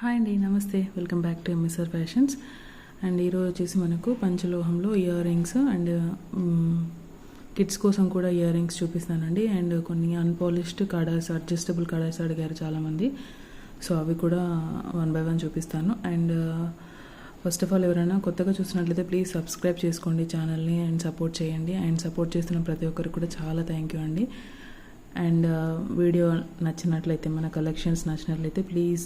Hi అండి నమస్తే. Welcome back to MSR fashions and ఈరోజు వచ్చేసి మనకు పంచలోహంలో ఇయర్ రింగ్స్ అండ్ కిడ్స్ కోసం కూడా ఇయర్ రింగ్స్ చూపిస్తానండి. అండ్ కొన్ని అన్పాలిష్డ్ కడాస్ అడ్జస్టబుల్ కడాస్ అడిగారు చాలామంది. సో అవి కూడా వన్ బై వన్ చూపిస్తాను. అండ్ ఫస్ట్ ఆఫ్ ఆల్ ఎవరైనా కొత్తగా చూసినట్లయితే ప్లీజ్ సబ్స్క్రైబ్ చేసుకోండి ఛానల్ని అండ్ సపోర్ట్ చేయండి. అండ్ సపోర్ట్ చేస్తున్న ప్రతి ఒక్కరికి కూడా చాలా థ్యాంక్ యూ అండి. అండ్ వీడియో నచ్చినట్లయితే మన కలెక్షన్స్ నచ్చినట్లయితే ప్లీజ్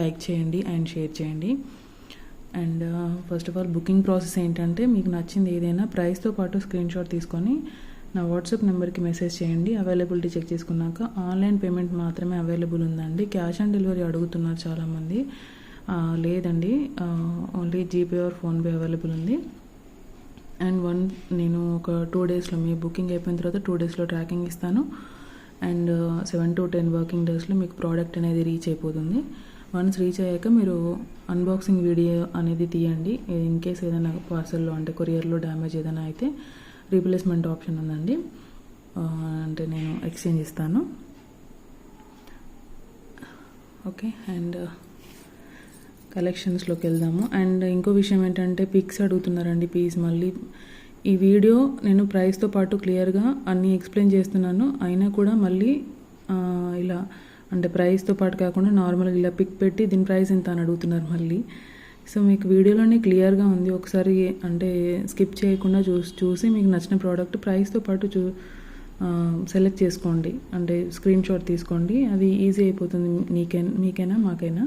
లైక్ చేయండి అండ్ షేర్ చేయండి. And first of all booking process ఏంటంటే మీకు నచ్చింది ఏదైనా ప్రైస్తో పాటు స్క్రీన్ షాట్ తీసుకొని నా వాట్సాప్ నెంబర్కి మెసేజ్ చేయండి. అవైలబిలిటీ చెక్ చేసుకున్నాక ఆన్లైన్ పేమెంట్ మాత్రమే అవైలబుల్ ఉందండి. క్యాష్ ఆన్ డెలివరీ అడుగుతున్నారు చాలామంది. లేదండి. Only GPay or PhonePe available ఉంది. అండ్ వన్ నేను ఒక టూ డేస్లో మీ బుకింగ్ అయిపోయిన తర్వాత టూ డేస్లో ట్రాకింగ్ ఇస్తాను. And seven to ten working డేస్లో మీకు ప్రోడక్ట్ అనేది రీచ్ అయిపోతుంది. వన్స్ రీచ్ అయ్యాక మీరు అన్బాక్సింగ్ వీడియో అనేది తీయండి. ఇన్ కేస్ ఏదైనా పార్సల్లో అంటే కొరియర్లో డ్యామేజ్ ఏదైనా అయితే రీప్లేస్మెంట్ ఆప్షన్ ఉందండి. అంటే నేను ఎక్స్చేంజ్ ఇస్తాను. ఓకే అండ్ కలెక్షన్స్లోకి వెళ్దాము. అండ్ ఇంకో విషయం ఏంటంటే పిక్స్ అడుగుతున్నారండి ప్లీజ్ మళ్ళీ. ఈ వీడియో నేను ప్రైస్తో పాటు క్లియర్గా అన్నీ ఎక్స్ప్లెయిన్ చేస్తున్నాను. అయినా కూడా మళ్ళీ ఇలా అంటే ప్రైస్తో పాటు కాకుండా నార్మల్గా ఇలా పిక్ పెట్టి దీని ప్రైస్ ఎంత అని అడుగుతున్నారు మళ్ళీ. సో మీకు వీడియోలోనే క్లియర్గా ఉంది. ఒకసారి అంటే స్కిప్ చేయకుండా చూసి చూసి మీకు నచ్చిన ప్రోడక్ట్ ప్రైస్తో పాటు చూ సెలెక్ట్ చేసుకోండి. అంటే స్క్రీన్ షాట్ తీసుకోండి. అది ఈజీ అయిపోతుంది నీకైనా మీకైనా మాకైనా?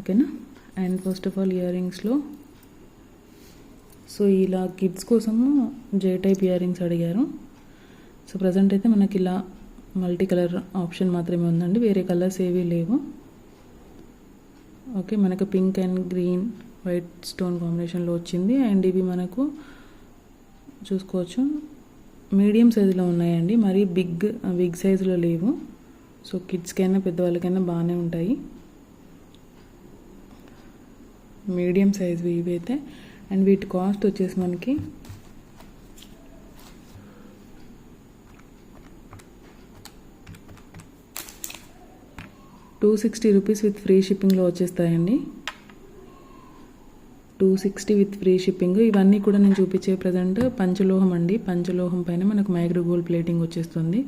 ఓకేనా? And first of all ear రింగ్స్లో so ఇలా కిడ్స్ కోసము జే టైప్ ఇయర్ రింగ్స్ అడిగారు. సో ప్రజెంట్ అయితే మనకి ఇలా మల్టీ కలర్ ఆప్షన్ మాత్రమే ఉందండి. వేరే కలర్స్ ఏవీ లేవు. ఓకే మనకు pink and green white stone కాంబినేషన్లో వచ్చింది. అండ్ ఇవి మనకు చూసుకోవచ్చు. మీడియం సైజులో ఉన్నాయండి. మరి బిగ్ బిగ్ సైజులో లేవు. సో కిడ్స్కైనా పెద్దవాళ్ళకైనా బాగానే ఉంటాయి. మీడియం సైజు ఇవి అయితే అండ్ వీటి కాస్ట్ వచ్చేసి మనకి two sixty rupees with free షిప్పింగ్లో వచ్చేస్తాయండి. Two sixty with free shipping. ఇవన్నీ కూడా నేను చూపించే ప్రజెంట్ పంచలోహం అండి. పంచలోహం పైన మనకు మైక్రో గోల్డ్ ప్లేటింగ్ వచ్చేస్తుంది.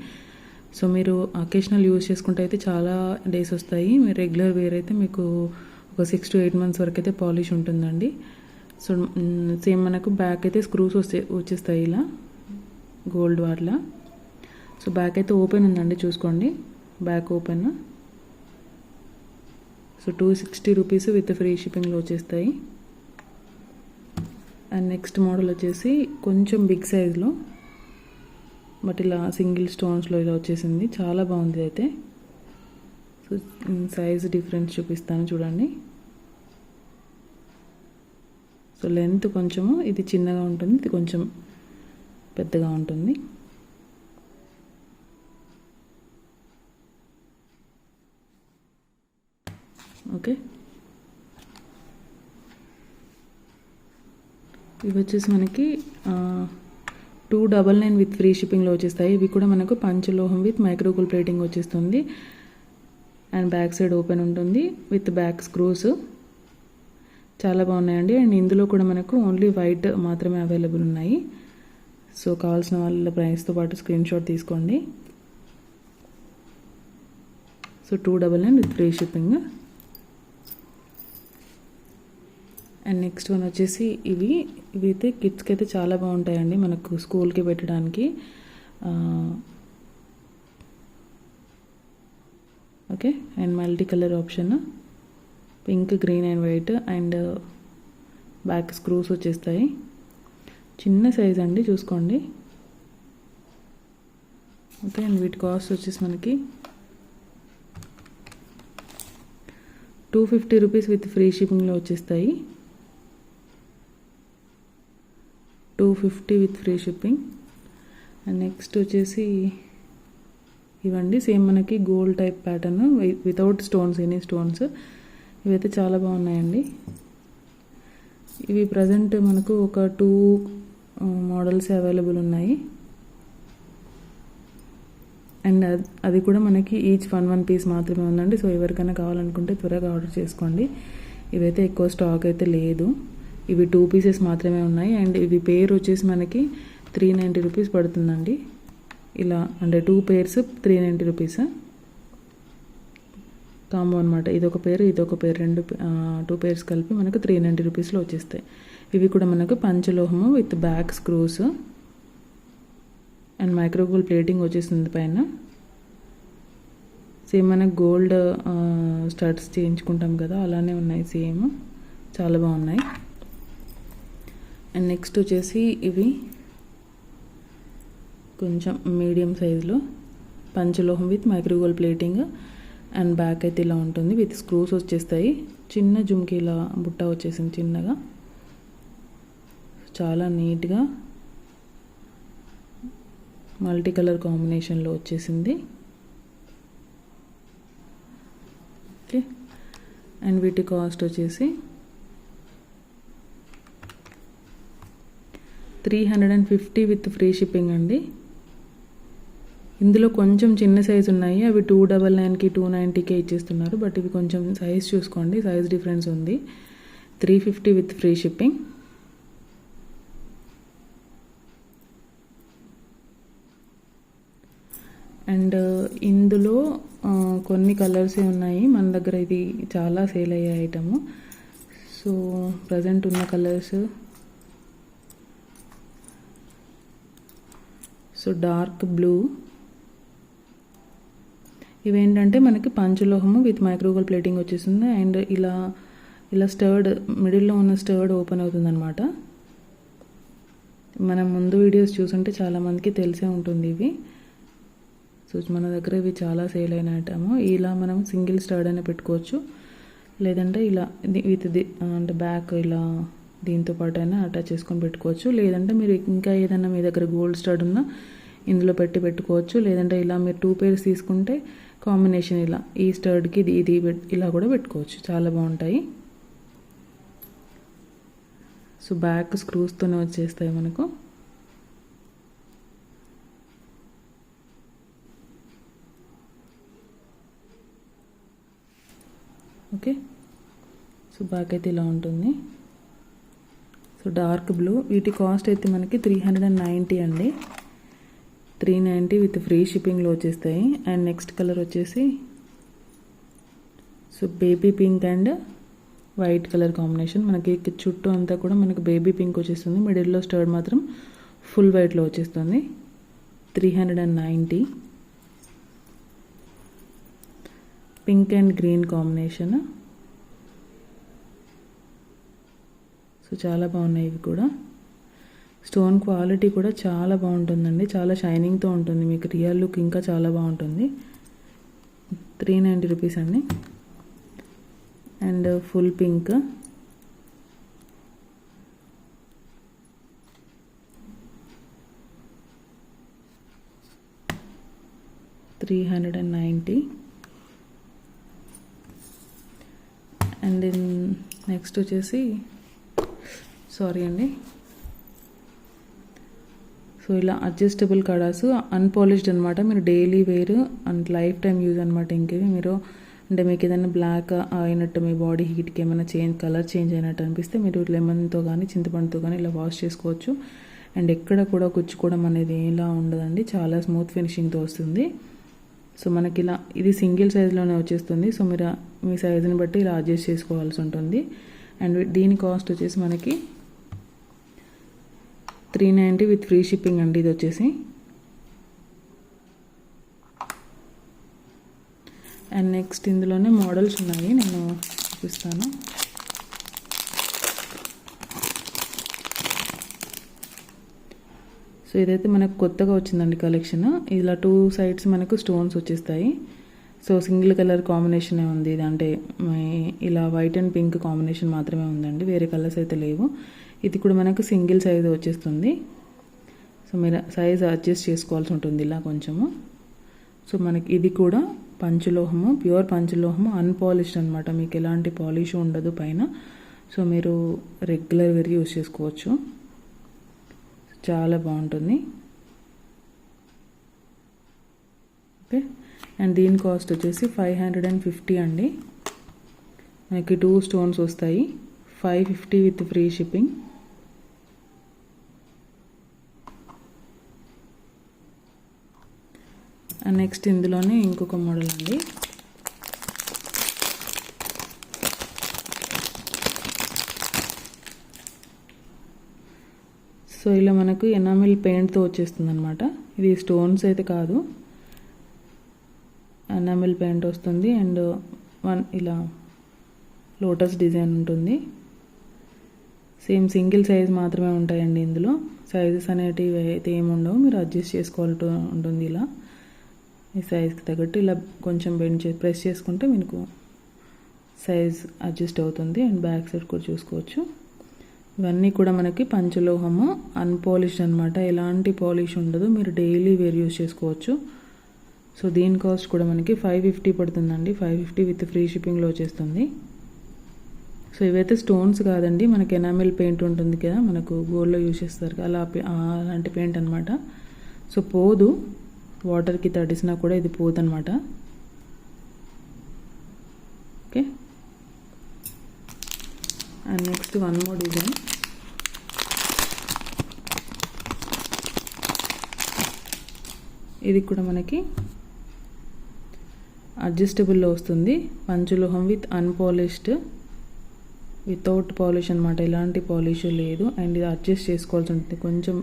సో మీరు అకేషనల్ యూజ్ చేసుకుంటే అయితే చాలా డేస్ వస్తాయి. మీరు రెగ్యులర్ వేర్ అయితే మీకు ఒక సిక్స్ టు ఎయిట్ మంత్స్ వరకు అయితే పాలిష్ ఉంటుందండి. సో సేమ్ మనకు బ్యాక్ అయితే స్క్రూస్ వస్తే వచ్చేస్తాయి ఇలా గోల్డ్ వాట్ల. సో బ్యాక్ అయితే ఓపెన్ ఉందండి చూసుకోండి. Back open. So two sixty rupees with free షిప్పింగ్లో వచ్చేస్తాయి. అండ్ నెక్స్ట్ మోడల్ వచ్చేసి కొంచెం బిగ్ సైజ్లో బట్ ఇలా సింగిల్ స్టోన్స్లో ఇలా వచ్చేసింది. చాలా బాగుంది అయితే. సో సైజ్ డిఫరెన్స్ చూపిస్తాను చూడండి. సో లెంత్ కొంచెము ఇది చిన్నగా ఉంటుంది ఇది కొంచెం పెద్దగా ఉంటుంది. ఓకే. ఇవి వచ్చేసి మనకి two double nine with free షిప్పింగ్లో వచ్చేస్తాయి. ఇవి కూడా మనకు పంచలోహం విత్ మైక్రోకూల్ ప్లేటింగ్ వచ్చేస్తుంది. అండ్ బ్యాక్ సైడ్ ఓపెన్ ఉంటుంది విత్ బ్యాక్ స్క్రూస్. చాలా బాగున్నాయండి. అండ్ ఇందులో కూడా మనకు ఓన్లీ వైట్ మాత్రమే అవైలబుల్ ఉన్నాయి. సో కావాల్సిన వాళ్ళ ప్రైస్తో పాటు స్క్రీన్ షాట్ తీసుకోండి. So two double nine with free shipping. And next one వచ్చేసి ఇవి ఇవి అయితే కిడ్స్కి అయితే చాలా బాగుంటాయండి మనకు స్కూల్కి పెట్టడానికి. Okay and multi colour option. Pink green and white and back screws వచ్చేస్తాయి. చిన్న సైజ్ అండి చూసుకోండి. ఓకే అండ్ వీటి కాస్ట్ వచ్చేసి మనకి two fifty rupees with free షిప్పింగ్లో వచ్చేస్తాయి. Two fifty with free shipping. And next వచ్చేసి ఇవండి. సేమ్ మనకి gold type pattern without stones any stones. ఇవైతే చాలా బాగున్నాయండి. ఇవి ప్రజెంట్ మనకు ఒక టూ మోడల్స్ అవైలబుల్ ఉన్నాయి. అండ్ అది కూడా మనకి ఈచ్ వన్ వన్ పీస్ మాత్రమే ఉందండి. సో ఎవరికైనా కావాలనుకుంటే త్వరగా ఆర్డర్ చేసుకోండి. ఇవైతే ఎక్కువ స్టాక్ అయితే లేదు. ఇవి టూ పీసెస్ మాత్రమే ఉన్నాయి. అండ్ ఇవి పేర్ వచ్చేసి మనకి త్రీ నైంటీ రూపీస్ పడుతుందండి. ఇలా అంటే two pairs three ninety rupees combo అనమాట ఇదొక పేరు ఇదొక పేరు రెండు టూ పేర్స్ కలిపి మనకు త్రీ నైంటీ రూపీస్లో వచ్చేస్తాయి. ఇవి కూడా మనకు పంచలోహము with back screws and micro gold plating వచ్చేసింది పైన. సేమ్ మనకు గోల్డ్ స్టడ్స్ చేయించుకుంటాం కదా అలానే ఉన్నాయి సేమ్ చాలా బాగున్నాయి. అండ్ నెక్స్ట్ వచ్చేసి ఇవి కొంచెం మీడియం సైజులో పంచలోహం with micro gold plating and back అయితే ఇలా ఉంటుంది విత్ స్క్రూస్ వచ్చేస్తాయి. చిన్న జుమ్కీలా బుట్ట వచ్చేసింది చిన్నగా. చాలా నీట్గా మల్టీ కలర్ కాంబినేషన్లో వచ్చేసింది. ఓకే. అండ్ వీటి కాస్ట్ వచ్చేసి three hundred and fifty with free shipping అండి. ఇందులో కొంచెం చిన్న సైజు ఉన్నాయి. అవి టూ డబల్ నైన్కి టూ నైంటీకే ఇచ్చేస్తున్నారు. బట్ ఇవి కొంచెం సైజ్ చూసుకోండి. సైజ్ డిఫరెన్స్ ఉంది. Three fifty with free shipping. And ఇందులో కొన్ని కలర్సే ఉన్నాయి. మన దగ్గర ఇది చాలా సేల్ అయ్యే ఐటము. సో ప్రజెంట్ ఉన్న కలర్స్ సో డార్క్ బ్లూ. ఇవేంటంటే మనకి పంచలోహము విత్ మైక్రోగోల్ ప్లేటింగ్ వచ్చేసింది అండ్ ఇలా ఇలా స్టర్డ్ మిడిల్లో ఉన్న స్టర్డ్ ఓపెన్ అవుతుంది అనమాట మనం ముందు వీడియోస్ చూసుంటే చాలామందికి తెలిసే ఉంటుంది ఇవి. సో మన దగ్గర ఇవి చాలా సేల్ అయిన ఐటము ఇలా మనం సింగిల్ స్టర్డ్ అయినా పెట్టుకోవచ్చు. లేదంటే ఇలా విత్ ది అంటే బ్యాక్ ఇలా దీంతో పాటు అయినా అటాచ్ చేసుకొని పెట్టుకోవచ్చు. లేదంటే మీరు ఇంకా ఏదైనా మీ దగ్గర గోల్డ్ స్టడ్ ఉన్నా ఇందులో పెట్టి పెట్టుకోవచ్చు. లేదంటే ఇలా మీరు టూ పేర్స్ తీసుకుంటే కాంబినేషన్ ఇలా ఈ స్టర్డ్కి ఇది ఇది ఇలా కూడా పెట్టుకోవచ్చు. చాలా బాగుంటాయి. సో బ్యాక్ స్క్రూస్తోనే వచ్చేస్తాయి మనకు. ఓకే. సో బ్యాక్ అయితే ఇలా ఉంటుంది. సో డార్క్ బ్లూ వీటి కాస్ట్ అయితే మనకి త్రీ హండ్రెడ్ అండ్ నైంటీ అండి. త్రీ నైంటీ విత్ ఫ్రీ షిప్పింగ్లో వచ్చేస్తాయి. అండ్ నెక్స్ట్ కలర్ వచ్చేసి so baby pink and white colour combination మనకి చుట్టూ అంతా కూడా మనకి బేబీ పింక్ వచ్చేస్తుంది. మిడిల్లో స్టర్డ్ మాత్రం ఫుల్ వైట్లో వచ్చేస్తుంది. Three hundred and ninety pink and green combination so చాలా బాగున్నాయి ఇవి కూడా. స్టోన్ క్వాలిటీ కూడా చాలా బాగుంటుందండి. చాలా షైనింగ్తో ఉంటుంది. మీకు రియల్ లుక్ ఇంకా చాలా బాగుంటుంది. త్రీ నైంటీ రూపీస్ అండి. And full pink. Three hundred and ninety and next వచ్చేసి సారీ అండి. సో ఇలా అడ్జస్టబుల్ కడాస్ అన్పాలిష్డ్ అనమాట మీరు daily wear and lifetime use అనమాట ఇంకేవి. మీరు అంటే మీకు ఏదైనా బ్లాక్ అయినట్టు మీ బాడీ హీట్కి ఏమైనా చేంజ్ కలర్ చేంజ్ అయినట్టు అనిపిస్తే మీరు లెమన్తో కానీ చింతపండుతో కానీ ఇలా వాష్ చేసుకోవచ్చు. అండ్ ఎక్కడ కూడా గుచ్చుకోవడం అనేది ఇలా ఉండదండి. చాలా స్మూత్ ఫినిషింగ్తో వస్తుంది. సో మనకి ఇలా ఇది సింగిల్ సైజులోనే వచ్చేస్తుంది. సో మీరు మీ సైజుని బట్టి ఇలా అడ్జస్ట్ చేసుకోవాల్సి ఉంటుంది. అండ్ దీని కాస్ట్ వచ్చేసి మనకి three ninety with free shipping అండి ఇది వచ్చేసి. అండ్ నెక్స్ట్ ఇందులోనే మోడల్స్ ఉన్నాయి నేను చూపిస్తాను. సో ఇదైతే మనకు కొత్తగా వచ్చిందండి కలెక్షన్. ఇలా టూ సైడ్స్ మనకు స్టోన్స్ వచ్చేస్తాయి. సో సింగిల్ కలర్ కాంబినేషనే ఉంది. ఇది అంటే ఇలా వైట్ అండ్ పింక్ కాంబినేషన్ మాత్రమే ఉందండి. వేరే కలర్స్ అయితే లేవు. ఇది కూడా మనకు సింగిల్ సైజు వచ్చేస్తుంది. సో మీరు సైజ్ అడ్జస్ట్ చేసుకోవాల్సి ఉంటుంది ఇలా కొంచెము. సో మనకి ఇది కూడా పంచలోహము ప్యూర్ పంచలోహము అన్పాలిష్డ్ అనమాట మీకు ఎలాంటి పాలిష్ ఉండదు పైన. సో మీరు రెగ్యులర్ వేర్ యూస్ చేసుకోవచ్చు. చాలా బాగుంటుంది. ఓకే. అండ్ దీని కాస్ట్ వచ్చేసి ఫైవ్ హండ్రెడ్ అండ్ ఫిఫ్టీ అండి. మనకి టూ స్టోన్స్ వస్తాయి. Five fifty with free shipping. Next ఇందులోనే ఇంకొక మోడల్ అండి. సో ఇలా మనకు ఎనామిల్ పెయింట్తో వచ్చేస్తుంది అనమాట ఇది స్టోన్స్ అయితే కాదు. ఎనామిల్ పెయింట్ వస్తుంది అండ్ వన్ ఇలా లోటస్ డిజైన్ ఉంటుంది. సేమ్ సింగిల్ సైజ్ మాత్రమే ఉంటాయండి ఇందులో. సైజెస్ అనేటివి అయితే ఏమి ఉండవు మీరు అడ్జస్ట్ చేసుకోవాల్సి ఉంటుంది ఇలా. ఈ సైజ్కి తగ్గట్టు ఇలా కొంచెం బెండ్ చేసి ప్రెస్ చేసుకుంటే మీకు సైజ్ అడ్జస్ట్ అవుతుంది అండ్ బ్యాక్ సైడ్ కూడా చూసుకోవచ్చు. ఇవన్నీ కూడా మనకి పంచలోహము అన్పాలిష్డ్ అనమాట ఎలాంటి పాలిష్ ఉండదు. మీరు డైలీ వేర్ యూస్ చేసుకోవచ్చు. సో దీని కాస్ట్ కూడా మనకి ఫైవ్ ఫిఫ్టీ పడుతుందండి. ఫైవ్ ఫిఫ్టీ విత్ ఫ్రీ షిప్పింగ్లో వచ్చేస్తుంది. సో ఇవైతే స్టోన్స్ కాదండి. మనకి ఎనామిల్ పెయింట్ ఉంటుంది కదా మనకు గోల్డ్లో యూజ్ చేస్తారు అలా అలాంటి పెయింట్ అనమాట సో పోదు. వాటర్కి తడిసినా కూడా ఇది పోదనమాట okay and next one more design ఇది కూడా మనకి అడ్జస్టబుల్లో వస్తుంది. పంచులోహం విత్ అన్పాలిష్డ్ వితౌట్ పాలిష్ అనమాట ఎలాంటి పాలిష్ లేదు. అండ్ ఇది అడ్జస్ట్ చేసుకోవాల్సి ఉంటుంది. కొంచెం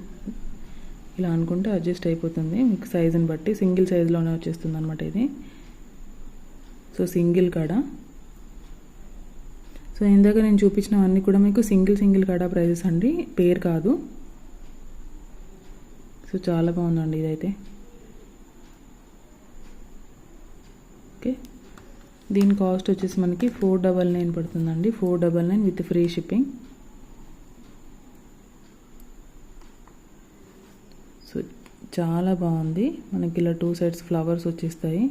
ఇలా అనుకుంటే అడ్జస్ట్ అయిపోతుంది. మీకు సైజుని బట్టి సింగిల్ సైజులోనే వచ్చేస్తుంది అనమాట ఇది. సో సింగిల్ కాడ. సో ఇందాక నేను చూపించినవన్నీ కూడా మీకు సింగిల్ సింగిల్ కాడ ప్రైజెస్ అండి. పేరు కాదు. సో చాలా బాగుందండి ఇదైతే. ఓకే దీని కాస్ట్ వచ్చేసి మనకి ఫోర్ డబల్ నైన్ పడుతుందండి. Four double nine with free shipping. So చాలా బాగుంది. మనకి ఇలా టూ సైడ్స్ ఫ్లవర్స్ వచ్చేస్తాయి.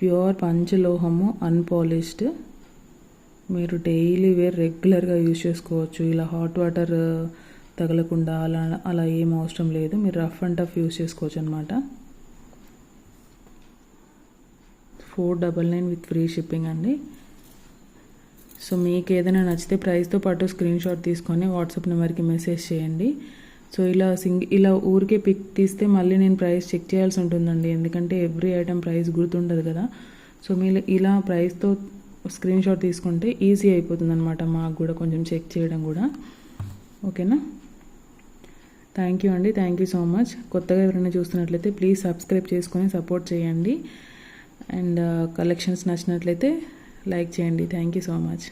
ప్యూర్ పంచలోహము అన్పాలిష్డ్. మీరు డైలీ వేర్ రెగ్యులర్గా యూజ్ చేసుకోవచ్చు. ఇలా హాట్ వాటర్ తగలకుండా అలా అలా ఏం అవసరం లేదు. మీరు రఫ్ అండ్ టఫ్ యూజ్ చేసుకోవచ్చు అనమాట four double nine with free shipping అండి. సో మీకు ఏదైనా నచ్చితే ప్రైస్తో పాటు స్క్రీన్ షాట్ తీసుకొని వాట్సాప్ నెంబర్కి మెసేజ్ చేయండి. సో ఇలా సింగ్ ఇలా ఊరికే పిక్ తీస్తే మళ్ళీ నేను ప్రైస్ చెక్ చేయాల్సి ఉంటుందండి. ఎందుకంటే ఎవ్రీ ఐటెం ప్రైస్ గుర్తుండదు కదా. సో మీరు ఇలా ప్రైస్తో స్క్రీన్ షాట్ తీసుకుంటే ఈజీ అయిపోతుంది అనమాట మాకు కూడా కొంచెం చెక్ చేయడం కూడా. ఓకేనా? థ్యాంక్ యూ అండి. Thank you so much. కొత్తగా ఎవరైనా చూస్తున్నట్లయితే ప్లీజ్ సబ్స్క్రైబ్ చేసుకొని సపోర్ట్ చేయండి. అండ్ కలెక్షన్స్ నచ్చినట్లయితే లైక్ చేయండి. Thank you so much